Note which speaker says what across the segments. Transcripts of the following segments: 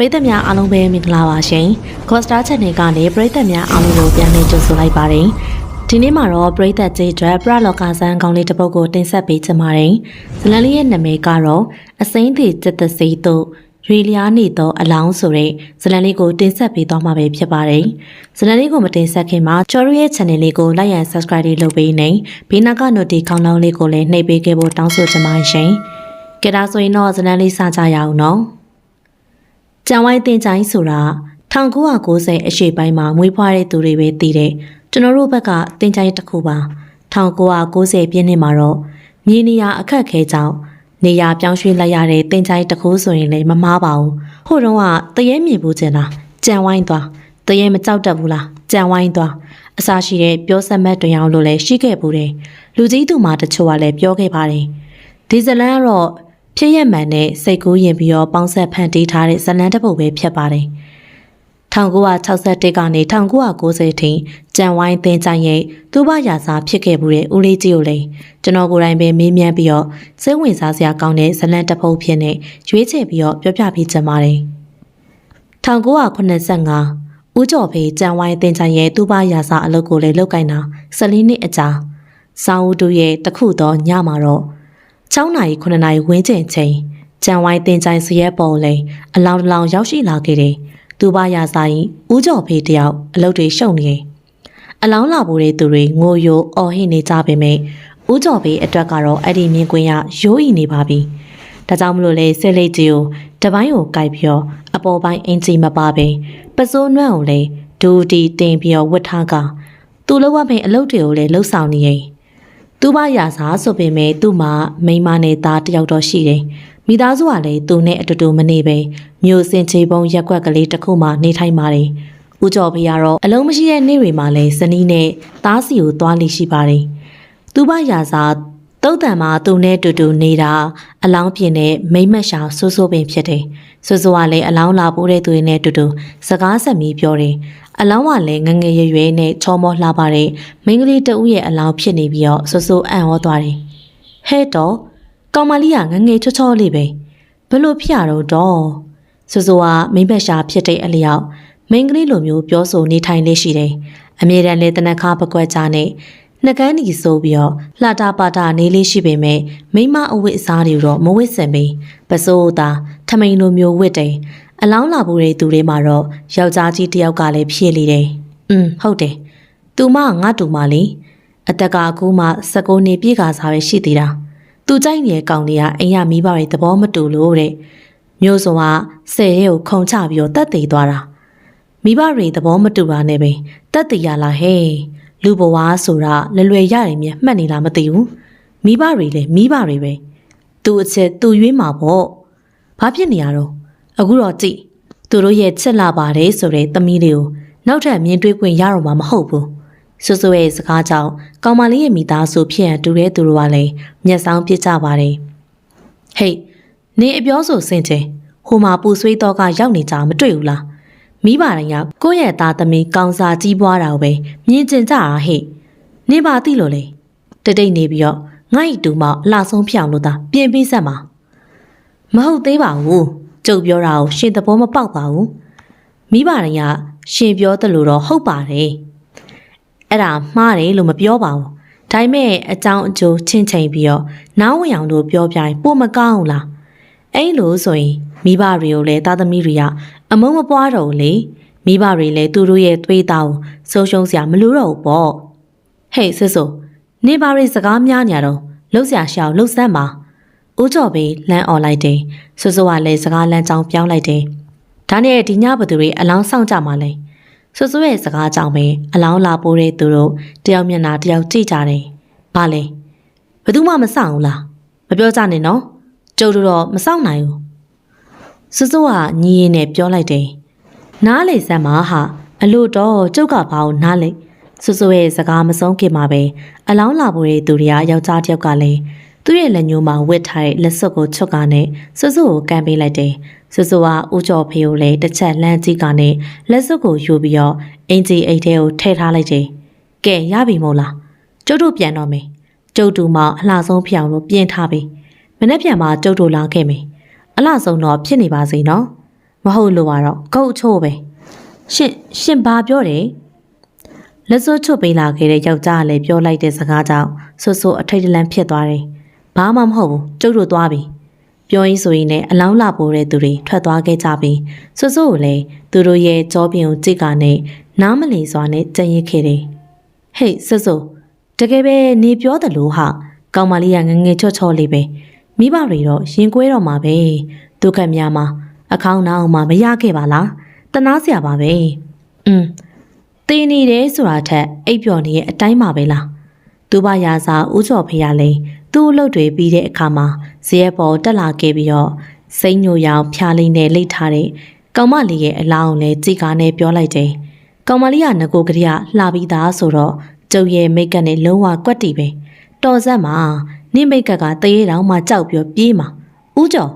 Speaker 1: ပရိသတ်များအားလုံးပဲမင်္ဂလာပါရှင်။ Costa Channel ကနေပရိသတ်များအားလုံးကိုပြန်လည်ကြိုဆိုလိုက်ပါတယ်။ဒီနေ့မှာတော့ပရိသတ်ကြီးအတွက်ပရလောကဆန်းကောင်းလေးတစ်ပုဒ်ကိုတင်ဆက်ပေးချင်ပါတယ်။ဇလန်လေးရဲ့နာမည်ကတော့အစိမ့်သေးจิตသိစိတ်တို့ရွေလျားနေသောအလောင်းဆိုတဲ့ဇလန်လေးကိုတင်ဆက်ပေးသွားမှာပဲဖြစ်ပါတယ်။ဇလန်လေးကိုမတင်ဆက်ခင်မှာကျော်ရရဲ့ channel လေးကို like and subscribe လေးလုပ်ပေးနေဘေးနားက notification ခေါင်းလောင်းလေးကိုလည်းနှိပ်ပေးခဲ့ဖို့တောင်းဆိုချင်ပါတယ်ရှင်။ကြဒါဆိုရင်တော့ဇလန်လေးစကြရအောင်နော်။ ကြံဝိုင်းတင်ချိုင်းဆိုတာ1990အရှေ့ပိုင်းမှာမွေးဖွားတဲ့သူတွေပဲသိတယ်ကျွန်တော်တို့ဘက်ကတင်ချိုင်းတစ်ခုပါ1990ပြည့်နှစ်မှာတော့မြေနေရာအခက်ခဲကြောင့်နေရာပြောင်းရွှေ့လိုက်ရတဲ့တင်ချိုင်းတစ်ခုဆိုရင်လည်းမမားပါဘူးဟိုတုန်းကတရဲမြေဘူးကျင်လားကြံဝိုင်းသွားတရဲမကြောက်တတ်ဘူးလားကြံဝိုင်းသွားအစားရှိတဲ့ပြောဆက်မက်တွင်အောင်လို့လည်းရှိခဲ့ဘူးတယ်လူကြီးသူမတချို့ကလည်းပြောခဲ့ပါတယ်ဒီဇလန်ကတော့ ဖြစ်ရက်မှန်နဲ့စိတ်ကူးရင်ပြီးတော့ပေါင်းဆက်ဖန်တီးထားတဲ့ဇလန်တစ်ပုဒ်ပဲဖြစ်ပါတယ်။1961ကနေ1990ထိကြံဝိုင်းတင်ကြိုင်ရဲ့သူ့ဘရာစာဖြစ်ခဲ့မှုတဲ့ဦးလေးကြီးကိုလည်းကျွန်တော်ကိုယ်တိုင်ပဲမေးမြန်းပြီးတော့စိတ်ဝင်စားစရာကောင်းတဲ့ဇလန်တစ်ပုဒ်ဖြစ်နေရွေးချယ်ပြီးတော့ပြောပြပေးချင်ပါတယ်။1985ဦးကျော်ဖေးကြံဝိုင်းတင်ကြိုင်ရဲ့သူ့ဘရာစာအလုပ်ကိုလည်းလုပ်ကင်တာ14နှစ်အကြာစောင်းဦးတို့ရဲ့တခုတော့ညမှာတော့ 6နာရီ9နာရီဝန်းကျင်ချိန်ကြံဝိုင်းတင်ချိုင်စရဲပေါ်လေအလောင်းတစ်လောင်းရောက်ရှိလာခဲ့တယ်။သူပါရာဆိုင်ဦးကျော်ဖေးတယောက်အလုပ်တွေရှုံနေတယ်။အလောင်းလာပိုးတဲ့သူတွေငိုယိုအော်ဟစ်နေကြပေမဲ့ဦးကျော်ဖေးအတွက်ကတော့အဲ့ဒီမြင်ကွင်းရရိုးဤနေပါပြီ။ဒါကြောင့်မလို့လေဆဲလေးကြီးကိုတပိုင်းကိုကြိုက်ပြီးတော့အပေါ်ပိုင်းအင်ဂျီမပါပဲပစိုးနွန့်ကိုလေဒူတီတင်ပြီးတော့ဝတ်ထားကသူ့လောက်ဝဖိန်အလုပ်တွေကိုလည်းလှုပ်ဆောင်နေရင် သူ့ဘရာစားဆိုပေမဲ့သူ့မှာမိန်းမနဲ့သားတစ်ယောက်တော့ရှိတယ်။မိသားစုကလည်းသူနဲ့အတူတူမနေပဲမြို့စင်ချေပုံရက်ွက်ကလေးတစ်ခုမှနေထိုင်ပါတယ်။ဦးကျော်ဖေကတော့အလုံးမရှိတဲ့နေ့တွေမှာလည်းဇနီးနဲ့သားစီကိုသွားလိရှိပါတယ်။သူ့ဘရာစား တုတ်တန်မှာသူနဲ့တူတူနေတာအလောင်းပြင်းနဲ့မိမ့်မက်ရှာဆိုးဆိုးပင်ဖြစ်တယ်။ဆိုးဆိုးကလည်းအလောင်းလာပိုးတဲ့သူတွေနဲ့တူတူစကားဆက်ပြီးပြောတယ်။အလောင်းကလည်းငငယ်ရွယ်ရွယ်နဲ့ချောမောလှပတဲ့မိန်းကလေးတဦးရဲ့အလောင်းဖြစ်နေပြီးတော့ဆူဆူအံ့ဩသွားတယ်။ဟဲ့တော့ကောင်မလေးကငငယ်ချောချောလေးပဲဘလို့ဖြစ်ရတော့တော့ဆူဆူကမိန်းဘက်ရှာဖြစ်တဲ့အလျောက်မိန်းကလေးလိုမျိုးပြောဆိုနေထိုင်လေးရှိတယ်။အမြဲတမ်းလေတနခါပကွက်ကြနဲ့ နှကန်းဒီဆိုပြီးတော့လှတာပါတာနေလေးရှိပေမဲ့မိမအဝတ်အစားတွေတော့မဝတ်စင်ဘူးပစိုးသားထမိန်လိုမျိုးဝတ်တယ်အလောင်းလာဖို့တဲ့သူတွေမှာတော့ယောက်ျားကြီးတစ်ယောက်ကလည်းဖြည့်လေတယ်อืมဟုတ်တယ်သူမငါတူမလေးအတက်ကအခုမှ16နှစ်ပြည့်ကစားပဲရှိသေးတာသူကြိုက်နေတဲ့ကောင်တွေကအိမ်ရမိဘတွေသဘောမတူလို့တဲ့မျိုးစုံကဆယ်ရဲကိုခုံချပြီးတော့တက်သေးသွားတာမိဘတွေသဘောမတူတာနဲ့ပဲတက်သေးရလားဟဲ့ လူဘဝဆိုတာလွယ်လွယ်ရတယ်မြတ်မှတ်နေလားမသိဘူးမိဘတွေလည်းမိဘတွေပဲသူအချက်သူရွေးမှာပေါ့ဘာဖြစ်နေရတော့အခုတော့ကြည့်သူတို့ရဲ့ချစ်လာပါတယ်ဆိုတဲ့သမီးလေးကိုနောက်ထပ်မြင်တွေ့ခွင့်ရတော့မှာမဟုတ်ဘူးဆွဆွရဲ့စကားကြောင့်ကောင်မလေးရဲ့မိသားစုဖြစ်ရန်တူတဲ့သူတို့ကလည်းမျက်စောင်းပြစ်ကြပါတယ်ဟေးနင်အပြောဆိုစင်ချင်ဟိုမှာပူဆွေးတော့ကရောက်နေကြမတွေ့ဘူးလား မိဘတိုင်းကကိုယ့်ရဲ့သားသမီးကောင်းစားကြီးပွားတာကိုပဲမြင်ကျင်ကြတာဟဲ့နင်ပါသိလို့လေတိတ်တိတ်နေပြီးတော့ငါ့ဤတူမအလှဆုံးဖြောင်လို့သာပြင်ပြီးဆက်မှာမဟုတ်သေးပါဘူးကျုပ်ပြောတာကိုရှင်သဘောမပေါက်ပါဘူးမိဘတွေကရှင်ပြောတယ်လို့တော့ဟုတ်ပါတယ်အဲ့ဒါမှားတယ်လို့မပြောပါဘူးဒါပေမဲ့အကြောင်းအကျိုးချင်းချိန်ပြီးတော့နားဝင်အောင်လို့ပြောပြရင်ပိုမကောင်းဘူးလားအဲ့လိုဆိုရင်မိဘတွေကိုလည်းသားသမီးတွေက အမုန်းမပွားတော့ဘူးလေမိဘတွေလည်းသူတို့ရဲ့သွေးသားကိုဆုံးရှုံးစရာမလိုတော့ဘူးပေါ့ဟေးဆစ်ဆိုနေပါရီစကားများညာတော့လှုပ်ရှားရှောင်လှုပ်ဆန်းပါဦးကျော်ပဲလမ်းអော်လိုက်တယ်။ဆွဆွကလည်းစကားလမ်းကြောင်းပြောင်းလိုက်တယ်။ဒါနဲ့ဒီညဘသူတွေအလောင်းဆောင်ကြမှာလဲ။ဆွဆွရဲ့စကားကြောင့်ပဲအလောင်းလာပိုးတဲ့သူတို့တယောက်မျက်နှာတယောက်ကြည့်ကြတယ်။ဘာလဲ။ဘယ်သူမှမဆောင်ဘူးလား။မပြောကြနဲ့နော်။ကျုပ်တို့တော့မဆောင်နိုင်ဘူး။ ဆွဆွကညီရင်နဲ့ပြောလိုက်တယ်။နားလေစမ်းမှာဟာအလို့တော့ကျုပ်ကဘာကိုနားလေ။ဆွဆွရဲ့စကားမဆုံးခင်မှာပဲအလောင်းလာပိုးတဲ့သူတွေကယောက်ျားတစ်ယောက်ကလည်းသူ့ရဲ့လက်ညှိုးမှာဝတ်ထားတဲ့လက်စွပ်ကိုချွတ်ကာနဲ့ဆွဆွကိုကန်ပေးလိုက်တယ်။ဆွဆွကဦးကျော်ဖေကိုလည်းတစ်ချက်လှမ်းကြည့်ကာနဲ့လက်စွပ်ကိုယူပြီးတော့အင်ဂျီအိတ်ထဲကိုထည့်ထားလိုက်တယ်။ကဲရပြီမို့လား။ကျုပ်တို့ပြန်တော့မယ်။ကျုပ်တို့မှအလှဆုံးဖြစ်အောင်လို့ပြင်ထားပြီ။မနေ့ပြန်မှကျုပ်တို့လာခဲ့မယ်။ အလှဆုံးတော့ဖြစ်နေပါစေနော်။မဟုတ်လို့ကတော့ကုတ်ချို့ပဲရှင်ရှင်ဘာပြောတယ်လက်စွပ်ချွတ်ပေးလာခဲ့တဲ့ယောက်ျားကလည်းပြောလိုက်တဲ့စကားကြောင့်ဆွတ်ဆွတ်အထိတ်တလန့်ဖြစ်သွားတယ်ဘာမှမဟုတ်ဘူးကျုပ်တို့သွားပြီပြောရင်းဆိုရင်လည်းအလောင်းလာပိုးတဲ့သူတွေထွက်သွားခဲ့ကြပြီးဆွတ်ဆွတ်ကိုလည်းသူတို့ရဲ့ကြောပြင်ကိုကြိတ်ကနေနားမလည်စွာနဲ့ကြံ့ရစ်ခဲ့တယ်ဟေးဆွတ်ဆွတ်တကယ်ပဲနေပြောတယ်လို့ဟာကောင်မလေးကငငယ်ချော့ချော့လေးပဲ မိဘတွေတော့ရင်ကွဲတော့မှာပဲဒုက္ခများမှာအခေါင်းနောက်မှာမရခဲ့ပါလားတနာစရာပါပဲอืมတင်းနေတယ်ဆိုတာထက်အိပ်ပျော်နေရဲ့အတိုင်းပါပဲလားသူ့ဘရာစာဦးကျော်ဖေရလိန်သူ့အလုပ်တွေပြီးတဲ့အခါမှာဇရက်ပေါ်တက်လာခဲ့ပြီးတော့စိမ့်ညိုရောင်ဖြာလိမ့်နဲ့လိတ်ထားတဲ့ကောင်မလေးရဲ့အလောင်းလည်းကြည်ကားနဲ့ပြောလိုက်တယ်ကောင်မလေးကငကိုကလေးကလှပြီးသားဆိုတော့ကျုပ်ရဲ့မိတ်ကပ်နဲ့လုံးဝကွက်တီပဲတော်ဆက်မှာ နင့်မိတ်ကပ်ကတရေတောင်မှကြောက်ပြီးပြေးမှာဦးကျော်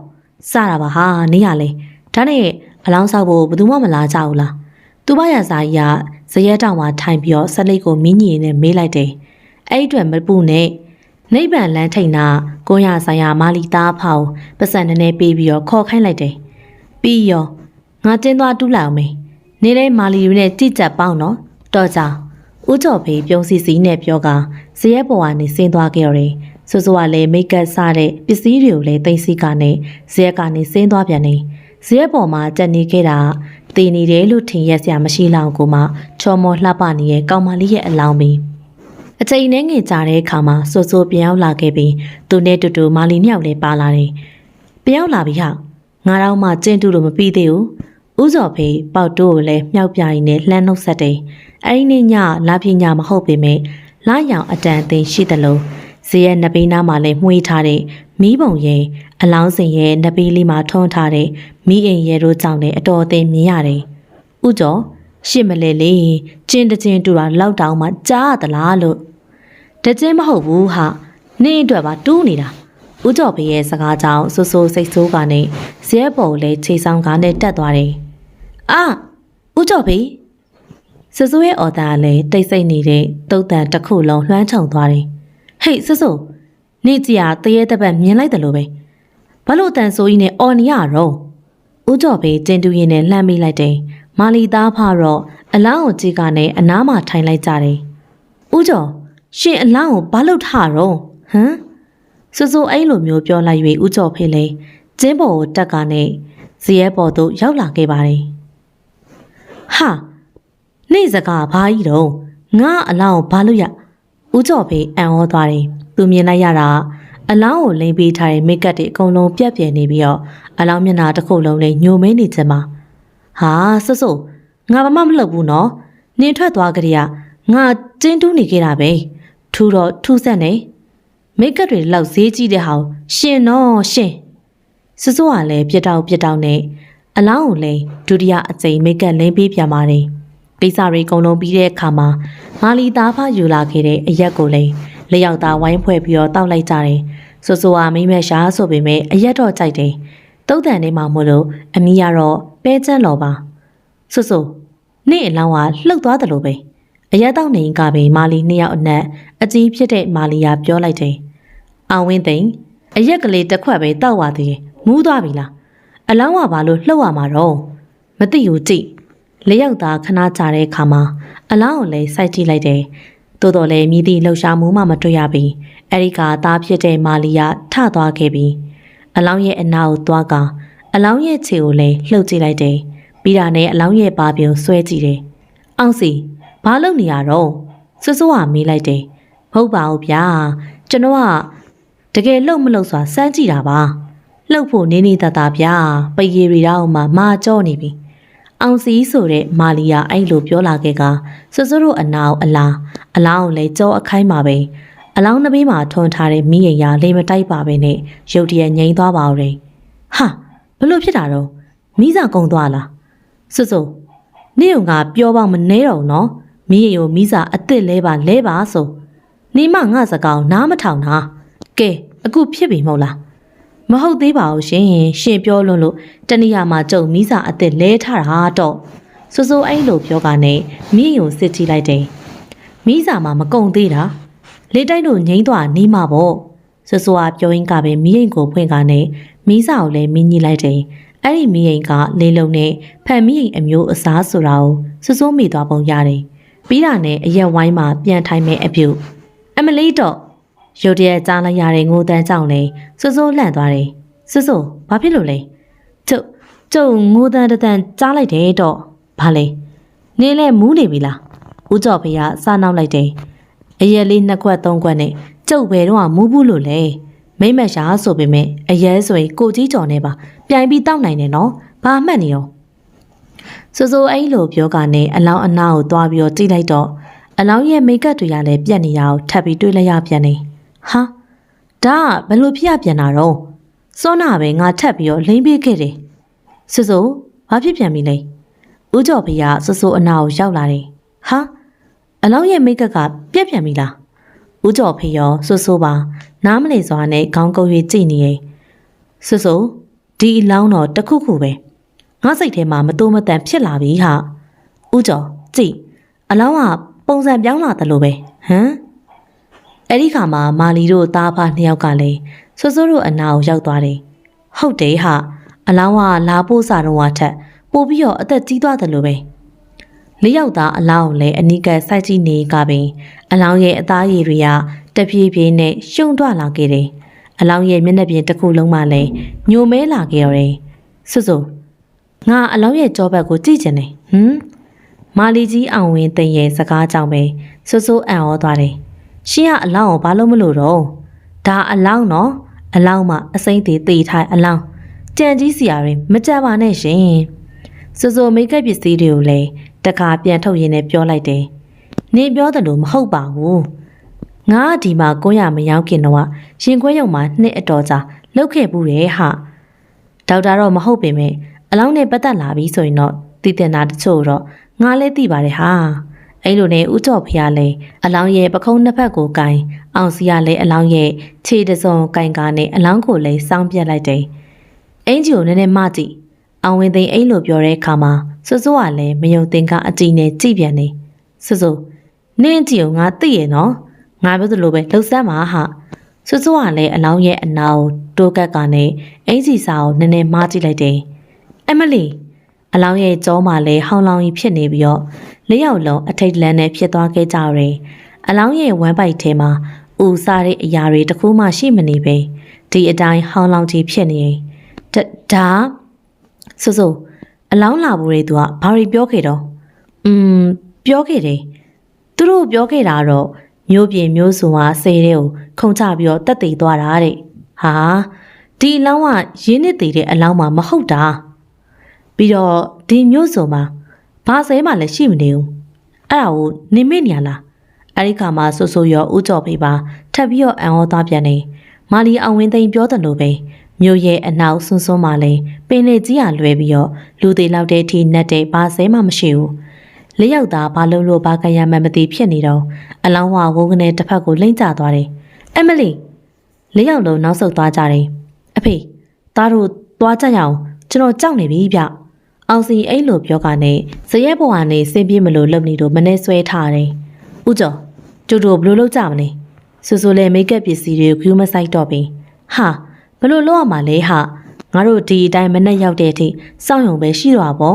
Speaker 1: စတာပါဟာနေရလေဒါနဲ့အလောင်းဆောက်ဖို့ဘယ်သူမှမလာကြဘူးလားသူမရစာကြီးကဇရက်တောင်မှာထိုင်ပြီးတော့ဆက်လိတ်ကိုမင်းကြီးနဲ့မေးလိုက်တယ်အဲ့ဒီအတွက်မပူနဲ့နိဗ္ဗာန်လမ်းထိန်နာကိုရဆိုင်ရာမာလီသားဖောင်ပတ်စံနည်းနည်းပေးပြီးတော့ခေါ်ခိုင်းလိုက်တယ်ပြီးရောငါတင်းသွားတူးလိုက်အောင်မေးနေလဲမာလီယူနဲ့ကြည့်ကြပ်ပေါင်းနော်တော်ကြဦးကျော်ဖေးပြုံးစီစီနဲ့ပြောကဇရက်ပေါ်ကနေဆင်းသွားခဲ့ရတယ် ဆိုဆိုကလည်းမိတ်ကပ်စတဲ့ပစ္စည်းတွေကိုလည်းသိမ်းစီကနေဇရက်ကနေဆင်းသွားပြန်နေဇရက်ပေါ်မှာတက်နေခဲ့တာတည်နေတယ်လို့ထင်ရစရာမရှိလောက်ကိုမှချော်မော်လှပနေတဲ့ကောင်မလေးရဲ့အလောင်းပင်အချိန်နဲ့ငယ်ကြတဲ့အခါမှာဆိုဆိုပြန်ရောက်လာခဲ့ပြီးသူနဲ့တူတူမာလီမြောက်လည်းပါလာတယ်ပြန်ရောက်လာပြီဟာငါတော့မှကျင်းတူလို့မပြီးသေးဘူးဥစော်ဖေးပေါက်တိုးကိုလည်းမြောက်ပြရင်နဲ့လှမ်းနှုတ်ဆက်တယ်အဲ့ဒီနေ့ညလာပြညမဟုတ်ပေမဲ့လာရောင်အတန်အသိရှိတယ်လို့ ဇေရဲ့နဘေးနားမှာလည်းမှွေးထားတဲ့မီးပုံရဲ့အလောင်းစင်ရဲ့နဘေးလေးမှာထုံးထားတဲ့မီးအိမ်ရဲ့တို့ကြောင့်လည်းအတော်အသင့်မြင်ရတယ်။ဥကျော်ရှစ်မလဲလေးကျင်းတချင်းတူတာလောက်တောင်မှကြားရသလားလို့တချင်းမဟုတ်ဘူးဟာနင်းအတွက်ပါတူးနေတာ။ဥကျော်ဖေးရဲ့စကားကြောင့်ဆူဆူစိတ်ဆိုးကနေဇဲပေါ်ကိုလည်းခြေဆောင်ကားနဲ့တက်သွားတယ်။အာဥကျော်ဖေးဆဆူရဲ့အော်တာလည်းတိတ်ဆိတ်နေတဲ့တုတ်တန်တစ်ခုလုံးလွှမ်းခြုံသွားတယ်။ ဟေးဆဆူနေကြီးကတရေတပတ်မြင်လိုက်တယ်လို့ပဲ။ဘာလို့အတန်ဆိုကြီးနဲ့အော်နေရတော့ဦးကျော်ဖေးတင်တူရင်နဲ့လှမ်းမိလိုက်တယ်။မာလီသားဖတော့အလောင်းကိုကြည့်ကနေအနားမှာထိုင်လိုက်ကြတယ်။ဦးကျော်ရှင်အလောင်းကိုဘာလို့ထားတော့ဟမ်ဆဆူအဲ့လိုမျိုးပြောလိုက်၍ဦးကျော်ဖေးလည်းကျင်းပေါ်ကိုတက်ကနေဇီရဲပေါ်သို့ရောက်လာခဲ့ပါတယ်။ဟာနေ့စကားဘာကြီးတော့ငါအလောင်းကိုဘာလို့ရ ဦးကျော်ဖေးအံ့ဩသွားတယ်။သူမြင်လိုက်ရတာအလောင်းကိုလိမ့်ပေးထားတဲ့မိတ်ကပ်တွေအကုန်လုံးပြက်ပြယ်နေပြီးတော့အလောင်းမျက်နှာတစ်ခုလုံးလေးညိုမဲနေချင်မှာဟာဆွတ်ဆွတ်ငါဘာမှမလုပ်ဘူးနော်နင်းထွက်သွားကြရငါတင်းတူးနေခဲ့တာပဲထူတော့ထူဆက်နေမိတ်ကပ်တွေလောက်ဈေးကြီးတဲ့ဟောင်ရှင်နော်ရှင်ဆွတ်ဆွတ်ကလည်းပြစ်တောက်ပြစ်တောက်နဲ့အလောင်းကိုလည်းဒုတိယအကြိမ်မိတ်ကပ်လိမ့်ပေးပြန်ပါတယ် ကိစ္စတွေအကုန်လုံးပြီးတဲ့အခါမှာမာလီသားဖယူလာခဲ့တဲ့အရက်ကိုလည်းလက်ရောက်သားဝိုင်းဖွဲ့ပြီးတော့တောက်လိုက်ကြတယ်။ဆိုဆိုကမိမက်ရှားဆိုပေမဲ့အရက်တော့ကြိုက်တယ်။တုတ်တန်နေမှာမို့လို့အမီကတော့ပဲကျန်းလော်ပါ။ဆိုဆိုနေ့အလောင်းကလှုပ်သွားတယ်လို့ပဲ။အရက်တော့နေကပင်မာလီနှစ်ယောက်အနက်အကြီးဖြစ်တဲ့မာလီယာပြောလိုက်တယ်။အောင်ဝင်းသိန်းအရက်ကလေးတစ်ခွက်ပဲတောက်ပါသေးတယ်။မူးသွားပြီလား။အလောင်းကဘာလို့လှုပ်ရမှာတော့မသိဘူးကြည့်။ လက်ရောက်သားခဏကြာတဲ့အခါမှာအလောင်းကိုလည်းစိုက်ကြည့်လိုက်တယ်။သို့တော်လည်းမြည်သည့်လှုပ်ရှားမှုမှမတွေ့ရပြီးအဲဒီကသားဖြစ်တဲ့မာလီယာထသွားခဲ့ပြီးအလောင်းရဲ့အနာကိုသွားကအလောင်းရဲ့ခြေကိုလည်းလှုပ်ကြည့်လိုက်တယ်။ပြီးတာနဲ့အလောင်းရဲ့ပါပြုံဆွဲကြည့်တယ်။အောင်စီဘာလုပ်နေရတော့ဆွဆွကမေးလိုက်တယ်။မဟုတ်ပါဘူးဗျာ။ကျွန်တော်ကတကယ်လှုပ်မလှုပ်စွာစမ်းကြည့်တာပါ။လှုပ်ဖို့နေနေတတဗျာ။ပိရီရီတော့မှမာကြော့နေပြီ။ အောင်စီဆိုတဲ့မာလီယာအဲ့လိုပြောလာခဲ့ကဆွဆွတို့အနာကိုအလားအလောင်းကိုလည်းကြောအခိုင်းပါပဲ။အလောင်းနှစ်ဘေးမှာထွန်ထားတဲ့မိရင်ရလေမတိုက်ပါပဲနဲ့ရုတ်တရက်ငိမ့်သွားပါဦးတယ်။ဟာဘလို့ဖြစ်တာတော့မိစာကုံသွားလား။ဆွဆွနေ့ကငါပြောပေါက်မနေတော့နော်။မိရင်ကိုမိစာအစ်စ်လဲပါလဲပါဆို။နေမငါစကောင်နားမထောင်တာ။ကဲအခုဖြစ်ပြီမဟုတ်လား။ မဟုတ်သေးပါဘူးရှင်ရှင်ပြောလွန်းလို့တနည်းမှာကြုံမိစာအစ်စ်လဲထားတာတော့ဆူဆူအဲ့လိုပြောကနေမိယုံစစ်ကြည့်လိုက်တယ်မိစာမှာမကုံသေးတာလေတိုက်တို့ငိမ့်သွားနေမှာပေါ့ဆူဆူကပြောရင်းကပဲမိရင်ကိုဖွင့်ကနေမိစာကိုလည်းမင်းကြီးလိုက်တယ်အဲ့ဒီမိရင်ကလေလုံနဲ့ဖန်မိရင်အမျိုးအစားဆိုတာကိုစွစိုးမိသွားပုံရတယ်ပြီးတာနဲ့အရက်ဝိုင်းမှာပြန်ထိုင်မဲ့အပြုတ်အမလီတော့ ရုတ်တရက်ကြားလိုက်ရတဲ့ငိုတန်းကြောင့်လေစွစိုးလှန့်သွားတယ်စွစိုးဘာဖြစ်လို့လဲကျုပ်ကျုပ်ငိုတန်းတန်းကြားလိုက်တယ်တော့ဘာလဲနင်းလဲမူးနေပြီလားဦးကျော်ဖေကစားနောက်လိုက်တယ်အရက်လေးနှစ်ခွက်သုံးခွက်နဲ့ကျုပ်ဘယ်တော့မှမူးဘူးလို့လဲမိမ့်မရှာဆိုပေမဲ့အရဲဆိုရင်ကိုကြီးကျော်နေပါပြိုင်ပြီးတောက်နိုင်တယ်နော်ဘာမှတ်နေရောစိုးစိုးအဲ့လိုပြောကနေအလောင်းအနာကိုသွားပြီးတော့ကြည့်လိုက်တော့အလောင်းရဲ့မိတ်ကပ်တွေကလည်းပြက်နေရအောင်ထပ်ပြီးတွေးလိုက်ရပြန်နေ ဟာဒါကဘယ်လိုဖြစ်ရပြန်တာတော့စောနာပဲငါထပ်ပြီးတော့လိမ့်ပေးခဲ့တယ်စိုးစိုးဘာဖြစ်ပြန်ပြီလဲဦးကျော်ဖေကစိုးစိုးအနာကိုရောက်လာတယ်ဟာအလောင်းရဲ့မိတ်ကပ်ကပြက်ပြန်ပြီလားဦးကျော်ဖေရောစိုးစိုးပါနားမလည်စွာနဲ့ခေါင်းကုပ်၍ကြည့်နေရင်ဆွဆွဒီအလောင်းတော့တစ်ခုခုပဲငါစိတ်ထဲမှာမတိုးမတန်ဖြစ်လာပြီဟာဥကျော်ကြည့်အလောင်းကပုံစံပြောင်းလာတယ်လို့ပဲဟမ် အဲ့ဒီခါမှာမာလီတို့သားဖားနှစ်ယောက်ကလည်းဆွဆွတို့အနာကိုရောက်သွားတယ်ဟုတ်တယ်ဟာအလောင်းကလာပို့စာတော့ဝါထက်ပို့ပြီးတော့အသက်ကြီးသွားတယ်လို့ပဲလေးယောက်သားအလောင်းကိုလည်းအနိကစိုက်ကြည့်နေကပင်အလောင်းရဲ့အသားရည်တွေကတပြေးပြေးနဲ့ရှုံထွက်လာခဲ့တယ်။အလောင်းရဲ့မျက်နှာပြင်တစ်ခုလုံးမှလည်းညိုမဲလာခဲ့ရတယ်။စွစွငါအလောင်းရဲ့ကြောဘက်ကိုကြည့်ချင်တယ်။ဟမ်မာလီကြီးအောင်ဝင်းတင်ရဲ့စကားကြောင့်ပဲစွစွအံ့ဩသွားတယ်။ ရှင်ကအလောင်းကိုဘာလို့မလို့တော့ဒါအလောင်းနော်အလောင်းမှာအစိမ့်သေးသေးထိုင်အလောင်းကြံကြီးစီယာရင်မကြပါနဲ့ရှင်။စွစွမိတ်ကပ်ပစ္စည်းတွေကိုလည်းတခါပြန်ထုတ်ရင်းနဲ့ပြောလိုက်တယ်။နေပြောတယ်လို့မဟုတ်ပါဘူး။ငါကဒီမှာကိုရမရောက်ခင်တော့ရင်ခွဲရုံမှာနှစ်အတော်ကြာလှုပ်ခဲ့ဘူးရဲ့ဟာဒေါက်တာတော့မဟုတ်ပေမဲ့အလောင်းနဲ့ပတ်သက်လာပြီဆိုရင်တော့တည်တင်တာတချို့တော့ငါလည်းသိပါတယ်ဟာ အဲ့လိုနဲ့ဥကြော့ဖျားလဲအလောင်းရဲ့ပခုံးနှစ်ဖက်ကိုကင်အောင်စီရလဲအလောင်းရဲ့ခြေတစုံကင်ကားနဲ့အလောင်းကိုလဲစောင်းပြက်လိုက်တယ်အင်ဂျီကိုနည်းနည်းမကြည့်အောင်ဝင်သိန်းအဲ့လိုပြောတဲ့အခါမှာစွစွကလည်းမယုံသင်ကအကြည့်နဲ့ကြည့်ပြန်နေစွစွနင်းကြည့်ကိုငါသိရနော်ငါပြောသလိုပဲလှုပ်ဆမ်းပါဟာစွစွကလည်းအလောင်းရဲ့အနာကိုတိုးကက်ကနဲ့အင်ဂျီစာကိုနည်းနည်းမကြည့်လိုက်တယ်အမလီအလောင်းရဲ့ကြောမှာလည်းဟောင်းလောင်းကြီးဖြစ်နေပြီးတော့ လေးယောက်လုံးအထိတ်လန့်နဲ့ဖြစ်သွားခဲ့ကြတယ်အလောင်းရဲ့ဝမ်းပိုက်ထဲမှာဦးစားတဲ့အရာတွေတခုမှရှိမနေပဲဒီအတိုင်းဟောင်းလောင်းကြီးဖြစ်နေရင်ဒါဆူဆူအလောင်းလာဖို့တွေသူကဘာတွေပြောခဲ့တော့อืมပြောခဲ့တယ်သူတို့ပြောခဲ့တာတော့မျိုးပြင်မျိုးစုံဟာဆယ်တဲ့ကိုခုံချပြီးတော့တက်တည်သွားတာတဲ့ဟာဒီအလောင်းကရင်းနစ်သေးတဲ့အလောင်းမှမဟုတ်တာပြီးတော့ဒီမျိုးစုံမှာ ဘာဆဲမှလည်းရှိမနေဘူးအဲ့ဒါကိုနေမိနေရလားအဲ့ဒီခါမှာဆူဆူရောဥကြော်ဖေးပါထပ်ပြီးတော့အံဩသားပြန်နေမာလီအောင်ဝင်းသိန်းပြောတယ်လို့ပဲမြို့ရဲ့အနောက်ဆွန်းဆွန်းမှလည်းပင်လေကြီးရလွဲပြီးတော့လူသေးလောက်တဲ့အထိနှက်တဲ့ဘာဆဲမှမရှိဘူးလေးယောက်သားဘာလို့လို့ဘာကရမှမသိဖြစ်နေတော့အလောင်းဝဝုန်းကနေတစ်ဖက်ကိုလိမ့်ကျသွားတယ်အမလီလေးယောက်လုံးနောက်ဆုတ်သွားကြတယ်အဖေသားတို့သွားကြရအောင်ကျွန်တော်ကြောက်နေပြီဗျ အောင်စီအဲ့လိုပြောကနေဇရက်ဘဝကနေစင်ပြေးမလို့လုံနေတော့မနေဆွဲထားတယ်ဥကျော်ကျုပ်တို့ဘလို့လောက်ကြမလဲဆူဆူလဲမိတ်ကပ်ပစ္စည်းတွေကိုခူးမဆိုင်တော့ပြီဟာဘလို့လောက်ရမှာလဲဟာငါတို့ဒီအတိုင်းမနဲ့ရောက်တဲ့အထိစောင့်ရုံပဲရှိတော့ပါ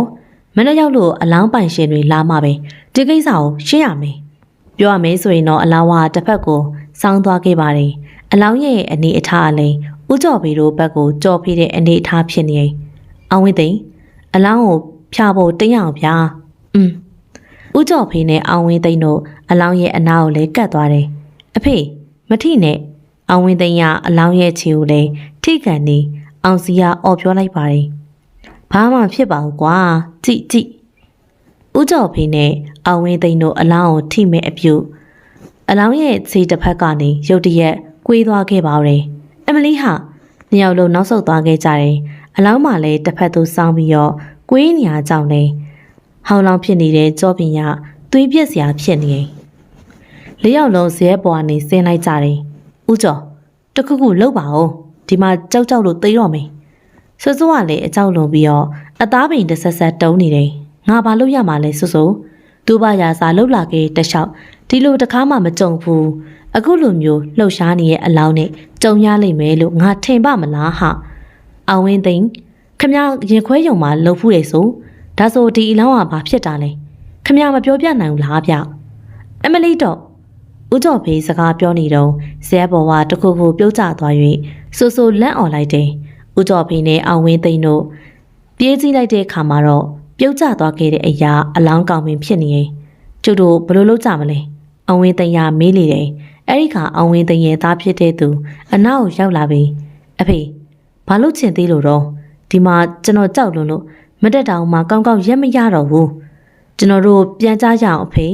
Speaker 1: မနဲ့ရောက်လို့အလောင်းပိုင်ရှင်တွေလာမှပဲဒီကိစ္စကိုရှင်းရမယ်ပြောရမယ်ဆိုရင်တော့အလောင်းဝတစ်ဖက်ကိုစောင်းသွားခဲ့ပါတယ်အလောင်းရဲ့အနေအထားအလိမ်ဥကြော်ပေတို့ဘက်ကိုကြော်ဖိတဲ့အနေအထားဖြစ်နေအောင်ဝင်းသိန်း အလောင်းကိုဖြာဖို့တင်းအောင်ဗျာอืมဥကြော်ဖေးနဲ့အောင်ဝင်းသိန်းတို့အလောင်းရဲ့အနာကိုလည်းကတ်သွားတယ်အဖေမထိနဲ့အောင်ဝင်းသိန်းကအလောင်းရဲ့ခြေကိုလည်းထိကန်နေအောင်စီကအော်ပြောလိုက်ပါတယ်ဘာမှဖြစ်ပါဘူးကွာကြည့်ကြည့်ဦးကျော်ဖေးနဲ့အောင်ဝင်းသိန်းတို့အလောင်းကိုထိမဲ့အပြုတ်အလောင်းရဲ့ခြေတစ်ဖက်ကနေရုတ်တရက်ကွေးသွားခဲ့ပါတော့အမလီဟာနှစ်ယောက်လုံးနောက်ဆုတ်သွားခဲ့ကြတယ် အလောင်းမှလည်းတစ်ဖက်သို့စောင်းပြီးတော့ကွေးနေရကြောင်းလေဟောင်းလောင်ဖြစ်နေတဲ့ကြောပင်ရသွေးပြက်စရာဖြစ်နေလေးယောက်လုံးဇဲပေါ်ကနေဆင်းလိုက်ကြတယ်ဥကျော်တခုခုလှုပ်ပါဦးဒီမှာကြောက်ကြောက်လို့သိတော့မယ်ဆွဆွကလည်းအကြောက်လွန်ပြီးတော့အသားပင်တစ်ဆက်ဆက်တုံးနေတယ်ငါဘာလို့ရမှာလဲဆွဆွသူ့ဘာရာစာလှုပ်လာခဲ့တလျှောက်ဒီလိုတကားမှမကြုံဘူးအခုလိုမျိုးလှုပ်ရှားနေရဲ့အလောင်းနဲ့ကြုံရလိမ့်မယ်လို့ငါထင်ပါမလားဟာ အောင်ဝင်းသိန်းခမရင်ခွဲယုံမှာလှုပ်ဖူးတယ်ဆိုဒါဆိုဒီအလောင်းကဘာဖြစ်တာလဲခမမပြောပြနိုင်ဘူးလားဗျအမလီတော့ဦးကျော်ဖေးစကားပြောနေတော့ဇဲဘော်ကတခုခုပြုတ်ကျသွား၍ဆူဆူလန့်អော်လိုက်တယ်ဦးကျော်ဖေးနဲ့အောင်ဝင်းသိန်းတို့ပြေးစည်းလိုက်တဲ့အခါမှာတော့ပြုတ်ကျသွားခဲ့တဲ့အရာအလောင်းကောင်ပင်ဖြစ်နေရင်ကျုပ်တို့ဘယ်လိုလုပ်ကြမလဲအောင်ဝင်းသိန်းကမေးလေတယ်အဲ့ဒီခါအောင်ဝင်းသိန်းရဲ့သားဖြစ်တဲ့သူအနောက်ကိုရောက်လာပြီးအဖေ ဘာလို့ချင်သေးလို့တော့ဒီမှာကျွန်တော်ကြောက်လွန်းလို့မတက်တောင်မှကောင်းကောင်းရက်မရတော့ဘူးကျွန်တော်တို့ပြန်ကြရအောင်အဖေ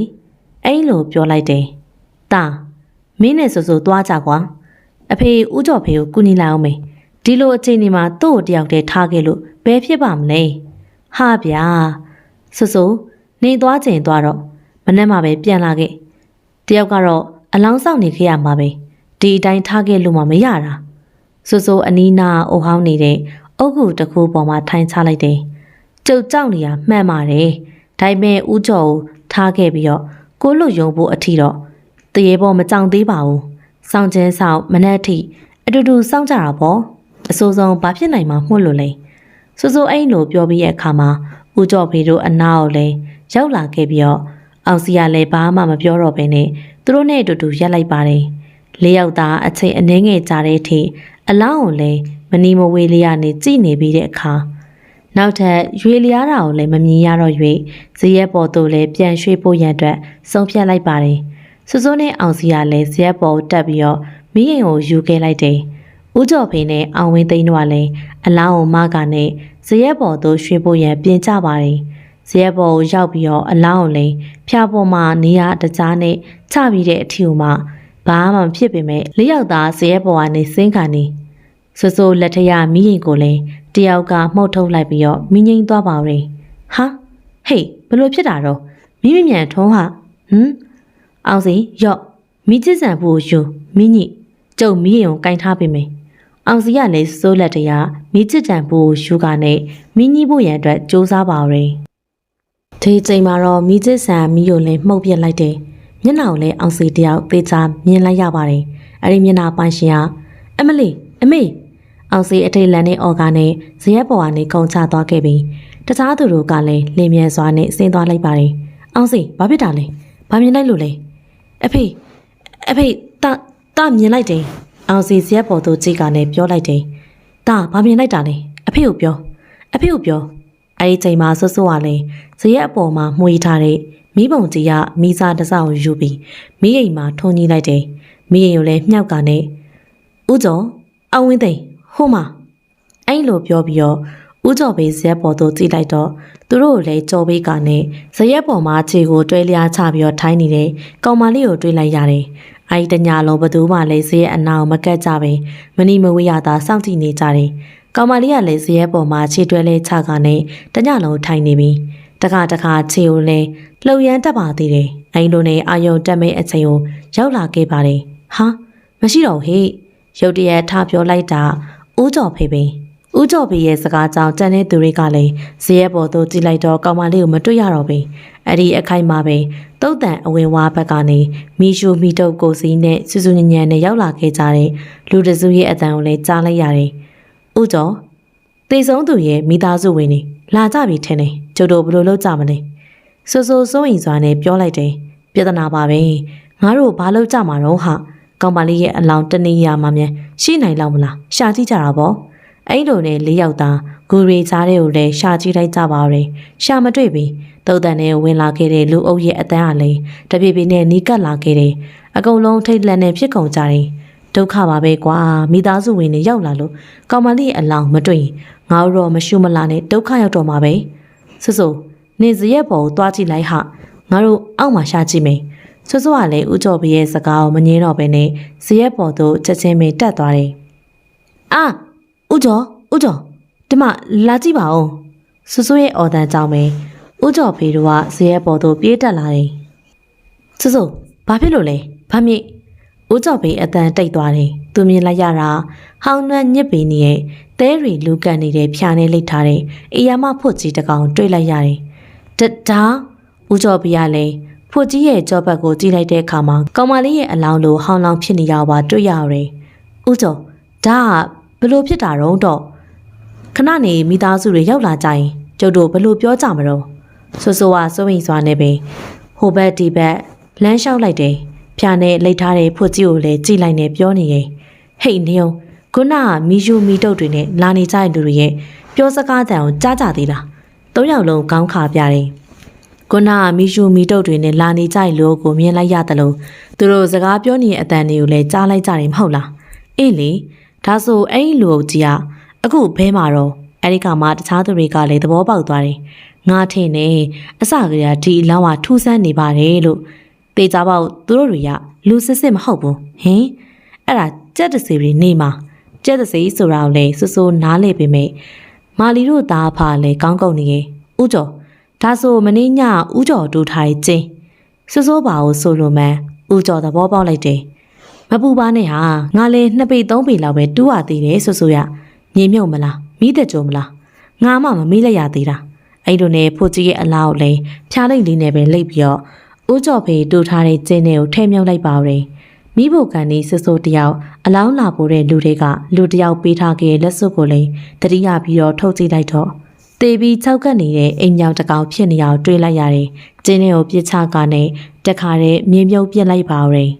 Speaker 1: အဲ့လိုပြောလိုက်တယ်တာမင်းနဲ့ဆိုဆိုသွားကြကွာအဖေဦးကျော်ဖေကိုကူညီလိုက်အောင်မေဒီလိုအချိန်ဒီမှာသူ့ကိုတယောက်တည်းထားခဲ့လို့ဘယ်ဖြစ်ပါမလဲဟာဗျာဆိုဆိုနေသွားချိန်သွားတော့မနေ့မှပဲပြန်လာခဲ့တယောက်ကတော့အလောင်းဆောင်နေခဲ့ရမှာပဲဒီအတိုင်းထားခဲ့လို့မှမရတာ ဆိုဆိုအနီးနာအိုဟောင်းနေတဲ့အုတ်ကူတစ်ခုပေါ်မှာထိုင်ချလိုက်တယ်ကျုပ်ကြောက်နေရမှန်ပါတယ်ဒါပေမဲ့ဦးကျော်ကိုထားခဲ့ပြီးတော့ကိုလွတ်ယုံဖို့အထီတော့တရေပေါ်မကြောင်သေးပါဘူးစောင့်ချင်းဆောင်မနေ့အထိအတူတူစောင့်ကြတာပေါ့အဆိုးဆုံးဘာဖြစ်နိုင်မှာမှုလို့လဲဆိုဆိုအဲ့လိုပြောပြီးရဲ့အခါမှာဦးကျော်ဖေတို့အနာကိုလည်းရောက်လာခဲ့ပြီးတော့အောင်စီကလည်းဘာမှမပြောတော့ဘဲနဲ့သူတို့နဲ့အတူတူရက်လိုက်ပါတယ်လေးယောက်သားအချိန်အနည်းငယ်ကြာတဲ့အထိ အလောင်းကိုလည်းမနီမဝေလေးရနေကြည်နေပြီးတဲ့အခါနောက်ထပ်ရွေလျားတာကိုလည်းမမြင်ရတော့၍ဇရက်ပေါ်သို့လည်းပြန်ရွှေ့ဖို့ရန်အတွက်ဆုံးဖြတ်လိုက်ပါတယ်စွစွနဲ့အောင်စီကလည်းဇရက်ပေါ်ကိုတက်ပြီးတော့မိရင်ကိုယူခဲ့လိုက်တယ်ဦးကျော်ဖေနဲ့အောင်ဝင်းသိန်းတို့ကလည်းအလောင်းကိုမကနဲ့ဇရက်ပေါ်သို့ရွှေ့ဖို့ရန်ပြင်ကြပါတယ်ဇရက်ပေါ်ကိုရောက်ပြီးတော့အလောင်းကိုလည်းဖျားပေါ်မှာနေရတကြားနဲ့ချပြီးတဲ့အထီကိုမှ ဘာမှမဖြစ်ပေမဲ့လေးယောက်သားဇရက်ပေါ်ကနေစင်းခံနေဆိုဆိုလက်ထရမိရင်ကိုလည်းတယောက်ကမှုတ်ထုတ်လိုက်ပြီးတော့မိငိမ့်သွားပါရင်ဟာဟေးဘလို့ဖြစ်တာတော့မိမမြန်ထုံးဟာဟမ်အောင်စီရော့မိချစ်ဆန်ဖို့ယူမိညိကျုပ်မိရင်ကိုကင်ထားပေးမယ်အောင်စီကလည်းစိုးလက်တရမိချစ်တန်ဖို့ယူကနဲ့မိညိဖို့ရန်အတွက်စူးစမ်းပါရင်ဒီချိန်မှာတော့မိချစ်ဆန်မိကိုလည်းမှုတ်ပြစ်လိုက်တယ် မျက်နှာကိုလည်းအောင်စီတယောက်သေချာမြင်လိုက်ရပါတယ်အဲ့ဒီမျက်နှာပိုင်ရှင်ကအမလီအမေအောင်စီအထိတ်လန်နဲ့အော်ကနဲ့ဇရက်ပေါ်ကနေခုံချသွားခဲ့ပြီးတခြားသူတို့ကလည်းလင်းမြဲစွာနဲ့ဆင်းသွားလိုက်ပါတယ်အောင်စီဘာဖြစ်တာလဲဘာမြင်လိုက်လို့လဲအဖေအဖေတာတာမြင်လိုက်တယ်အောင်စီဇရက်ပေါ်သို့ကြည့်ကနဲ့ပြောလိုက်တယ်တာဘာမြင်လိုက်တာလဲအဖေကိုပြောအဖေကိုပြောအဲ့ဒီချိန်မှာဆွဆွကလည်းဇရက်အပေါ်မှာမှုေးထားတဲ့ မိဘုံကြီးကမိစားတစောက်ယူပြီးမိအိမ်မှာထုံကြီးလိုက်တယ်မိအိမ်ကိုလည်းမြှောက်ကနဲ့ဦးကျော်အဝင်းသိန်းဟိုမှာအဲ့လိုပြောပြီးတော့ဦးကျော်ဘေးဇရက်ပေါ်သို့ကြည့်လိုက်တော့သူတို့ကိုလည်းကြော်ဘေးကနဲ့ဇရက်ပေါ်မှာခြေကိုတွဲလျားချပြီးတော့ထိုင်းနေတဲ့ကောင်မလေးကိုတွေးလိုက်ရတယ်။အဲ့ဒီတညာလုံးဘသူမှလည်းဇရက်အနာကိုမကက်ကြပဲမနီမဝေးရတာစောင့်ကြည့်နေကြတယ်။ကောင်မလေးကလည်းဇရက်ပေါ်မှာခြေတွဲလဲချကနဲ့တညာလုံးထိုင်းနေပြီး တခါတခါခြေကိုလည်းလှုပ်ရမ်းတက်ပါသေးတယ်။အဲ့လိုနဲ့အာယုံတက်မဲအချိန်ကိုရောက်လာခဲ့ပါတယ်။ဟာမရှိတော့ဟေ့ရုတ်တရက်ထားပြောလိုက်တာဦးကျော်ဖေပင်ဦးကျော်ဖေရဲ့စကားကြောင့်တန်တဲ့သူတွေကလည်းဇရက်ပေါ်သို့ကြည့်လိုက်တော့ကောင်မလေးကိုမတွေ့ရတော့ဘူးအဲ့ဒီအခိုက်မှာပဲတုတ်တန်အဝင်ဝါဘက်ကနေမီရှူမီတုတ်ကိုစီးနဲ့စူးစူးညံ့ညံ့နဲ့ရောက်လာခဲ့ကြတဲ့လူတစုရဲ့အတန်ကိုလည်းကြားလိုက်ရတယ်ဦးကျော်တေဆုံးသူရဲ့မိသားစုဝင်နေ လာကြပြီထင်တယ်ကျုပ်တို့ဘယ်လိုလုပ်ကြမလဲဆိုဆိုစိုးရင်စွာနဲ့ပြောလိုက်တယ်ပြဿနာပါပဲငါတို့ဘာလုပ်ကြမှာတော့ဟာကောင်မလေးရဲ့အလောင်းတနေရာမှာမြန်ရှိနိုင်လောက်မလားရှာကြည့်ကြတာပေါ့အဲ့လိုနဲ့လေးယောက်သားဂူရီကြားတဲ့ကိုလည်းရှာကြည့်လိုက်ကြပါရယ်ရှာမတွေ့ပြီတုတ်တန်နဲ့ဝင်လာခဲ့တဲ့လူအုပ်ရဲ့အတန်းအလိတပြေပြေနဲ့နီးကပ်လာခဲ့တယ်အကုန်လုံးထိတ်လန့်နေဖြစ်ကုန်ကြတယ်ဒုက္ခပါပဲကွာမိသားစုဝင်တွေရောက်လာလို့ကောင်မလေးရဲ့အလောင်းမတွေ့ရင် ငါတို့တော့မရှုမလာနဲ့ဒုက္ခရောက်တော့မှာပဲဆူဆူနေစရက်ပေါ်ကိုသွားကြည့်လိုက်ဟာငါတို့အောက်မှာရှာကြည့်မယ်ဆွဆွကလည်းဦးကျော်ဘရဲ့စကားကိုမငင်းတော့ဘဲနဲ့ဇရက်ပေါ်သို့ချက်ချင်းပဲတက်သွားတယ်။အာဦးကျော်ဦးကျော်ဒီမှာလာကြည့်ပါဦးဆွဆွရဲ့အော်တန်ကြောင့်ပဲဦးကျော်ဖေတို့ကဇရက်ပေါ်သို့ပြေးတက်လာတယ်။ဆွဆွဘာဖြစ်လို့လဲဘာမြင့်ဦးကျော်ဖေအတန်တိတ်သွားတယ်။သူမြင်လိုက်ရတာဟောင်းနှံ့ညစ်ပေနေရဲ့ တဲရီလူကန်နေတဲ့ဖြာနေလိတ်ထားတဲ့အေယာမဖွတ်ကြီးတကောင်တွေ့လိုက်ရတယ်။တဒါဦးကျော်ဖေကလည်းဖို့ကြီးရဲ့ကြောဘက်ကိုကြည့်လိုက်တဲ့အခါမှာကောင်မလေးရဲ့အလောင်းလိုဟောင်းလောင်းဖြစ်နေရပါတွေ့ရတယ်။ဦးကျော်ဒါကဘလို့ဖြစ်တာတော့တော့ခဏနေမိသားစုတွေရောက်လာကြရင်ကျုပ်တို့ဘလို့ပြောကြမလို့ဆိုဆိုကစိုးရင်စွာနဲ့ပင်ဟိုဘက်ဒီဘက်လမ်းလျှောက်လိုက်တယ်ဖြာနဲ့လိတ်ထားတဲ့ဖွကြီးကိုလည်းကြည့်လိုက်နေပြောနေရင်ဟိတ်နေုံ ခုနကမီယိုမီတုတ်တွေနဲ့လာနေကြတဲ့လူတွေရဲ့ပြောစကားတန်ကိုကြားကြသေးလားသုံးယောက်လုံးကောင်းခါပြတယ်ခုနကမီယိုမီတုတ်တွေနဲ့လာနေကြတဲ့လူကိုမြင်လိုက်ရတယ်လို့သူတို့စကားပြောနေတဲ့အတန်တွေကိုလည်းကြားလိုက်ကြတယ်မဟုတ်လားအေးလေဒါဆိုအဲ့ဒီလူအုပ်ကြီးကအခုဘဲမှာတော့အဲ့ဒီကမှတခြားသူတွေကလည်းသဘောပေါက်သွားတယ်ငါထင်နေအစကတည်းကဒီအလောင်းကထူးဆန်းနေပါတယ်လို့တေချာပေါက်သူတို့တွေကလူစစ်စစ်မဟုတ်ဘူးဟင်အဲ့ဒါကြက်တစီတွေနေမှာ ကြက်တစီဆိုတာကိုလည်းစိုးစိုးနားလေပေမဲ့မာလီတို့သားဖာလည်းကောင်းကောင်းနေရဲ့ဥကျော်ဒါဆိုမင်းညဥကျော်တူထိုင်ချင်းစိုးစိုးပါကိုဆိုလိုမှန်းဥကျော်သဘောပေါက်လိုက်တယ်မပူပါနဲ့ဟာငါလည်းနှစ်ပေသုံးပေလောက်ပဲတူးရသေးတယ်ဆိုဆိုရမြေမြုပ်မလားမိတဲ့ကြုံမလားငါမှမမေးလိုက်ရသေးတာအဲ့လိုနဲ့ဖိုကြီးရဲ့အလားကိုလည်းဖြားလိုက်လေးနဲ့ပဲလိပ်ပြီးတော့ဦးကျော်ဖေးတူထားတဲ့ကျင်းတွေကိုထဲမြုပ်လိုက်ပါရင် မိဖို့ကန်ဒီဆဆိုတယောက်အလောင်းလာပို့တဲ့လူတွေကလူတယောက်ပေးထားခဲ့တဲ့လက်စွပ်ကိုလည်းတတိယပြီးတော့ထုတ်ကြည့်လိုက်တော့တေးပြီး၆ကပ်နေတဲ့အိမ်မြောင်တစ်ကောင်ဖြစ်နေအောင်တွေးလိုက်ရတယ်ကျင်းတွေကိုပြစ်ချကနဲ့တက်ခါတဲ့မြေမြုပ်ပြစ်လိုက်ပါရင်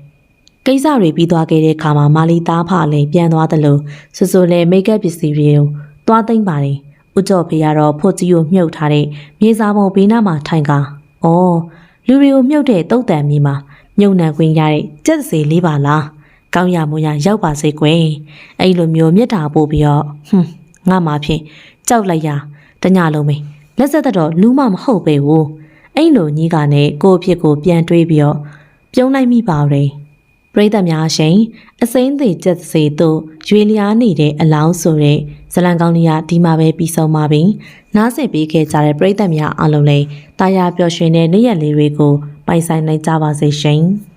Speaker 1: ကိစ္စတွေပြီးသွားခဲ့တဲ့ခါမှာမာလီသားဖလည်းပြန်သွားတယ်လို့ဆူဆူလည်းမိတ်ကပ်ပစ္စည်းတွေကိုသွားသိမ့်ပါတယ်။ဦးကျော်ဖေကတော့ဖို့ကြီးကိုမြုပ်ထားတဲ့မြေစာပုံဘေးနားမှာထိုင်ကာ။အော်လူတွေကိုမြုပ်တဲ့တုတ်တန်မီမှာ မြုပ်နှံခွင့်ရတဲ့ကြက်စေလေးပါလား။ကောင်းရမွန်ရရောက်ပါစေကွယ်။အဲ့လိုမျိုးမြတ်တာပို့ပြီးတော့ဟွန်းငါမှဖြင့်ကြောက်လိုက်ရတညလုံးပဲလက်ဆက်သက်တော့လူမမဟုတ်ပဲဘူး။အဲ့လိုညီးကနဲ့ကိုယ့်အဖြစ်ကိုပြန်တွေးပြီးတော့ပြုံးလိုက်မိပါရဲ့။ပရိသတ်များရှင်အစိမ့်သေးချက်စေတို့ရွေလျားနေတဲ့အလောင်းဆိုတဲ့ဇလံကောင်းလေးကဒီမှာပဲပြီးဆုံးပါပြီ။နားဆင်ပေးခဲ့ကြတဲ့ပရိသတ်များအားလုံးလည်းတာယာပျော်ရွှင်တဲ့နေ့ရက်လေးတွေကိုပိုင်ဆိုင်နိုင်ကြပါစေရှင်။